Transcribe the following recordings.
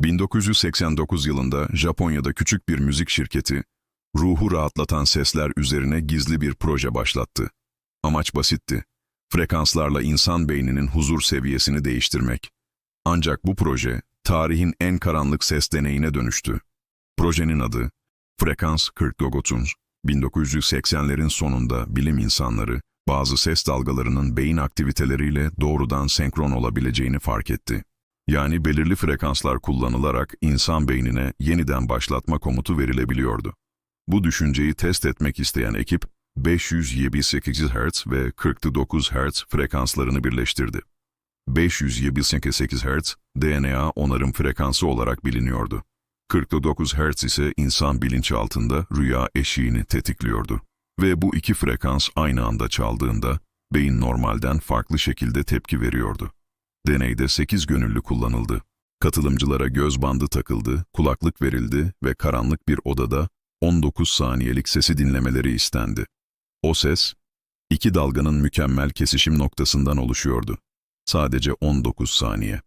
1989 yılında Japonya'da küçük bir müzik şirketi, ruhu rahatlatan sesler üzerine gizli bir proje başlattı. Amaç basitti. Frekanslarla insan beyninin huzur seviyesini değiştirmek. Ancak bu proje, tarihin en karanlık ses deneyine dönüştü. Projenin adı, Frekans 49. 1980'lerin sonunda bilim insanları, bazı ses dalgalarının beyin aktiviteleriyle doğrudan senkron olabileceğini fark etti. Yani belirli frekanslar kullanılarak insan beynine yeniden başlatma komutu verilebiliyordu. Bu düşünceyi test etmek isteyen ekip, 578 Hz ve 49 Hz frekanslarını birleştirdi. 578 Hz, DNA onarım frekansı olarak biliniyordu. 49 Hz ise insan bilinçaltında rüya eşiğini tetikliyordu. Ve bu iki frekans aynı anda çaldığında, beyin normalden farklı şekilde tepki veriyordu. Deneyde 8 gönüllü kullanıldı. Katılımcılara göz bandı takıldı, kulaklık verildi ve karanlık bir odada 19 saniyelik sesi dinlemeleri istendi. O ses, iki dalganın mükemmel kesişim noktasından oluşuyordu. Sadece 19 saniye.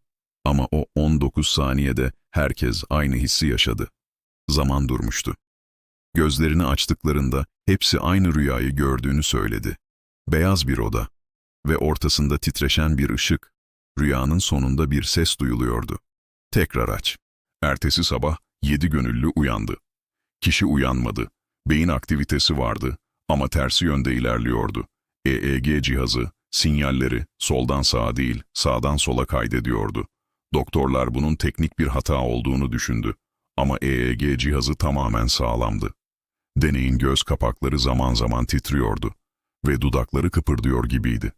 Ama o 19 saniyede herkes aynı hissi yaşadı. Zaman durmuştu. Gözlerini açtıklarında hepsi aynı rüyayı gördüğünü söyledi. Beyaz bir oda ve ortasında titreşen bir ışık. Rüyanın sonunda bir ses duyuluyordu. Tekrar aç. Ertesi sabah yedi gönüllü uyandı. Kişi uyanmadı. Beyin aktivitesi vardı ama tersi yönde ilerliyordu. EEG cihazı sinyalleri soldan sağa değil sağdan sola kaydediyordu. Doktorlar bunun teknik bir hata olduğunu düşündü ama EEG cihazı tamamen sağlamdı. Deneyin göz kapakları zaman zaman titriyordu ve dudakları kıpırdıyor gibiydi.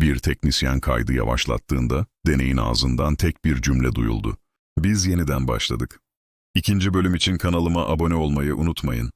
Bir teknisyen kaydı yavaşlattığında deneyin ağzından tek bir cümle duyuldu. Biz yeniden başladık. İkinci bölüm için kanalıma abone olmayı unutmayın.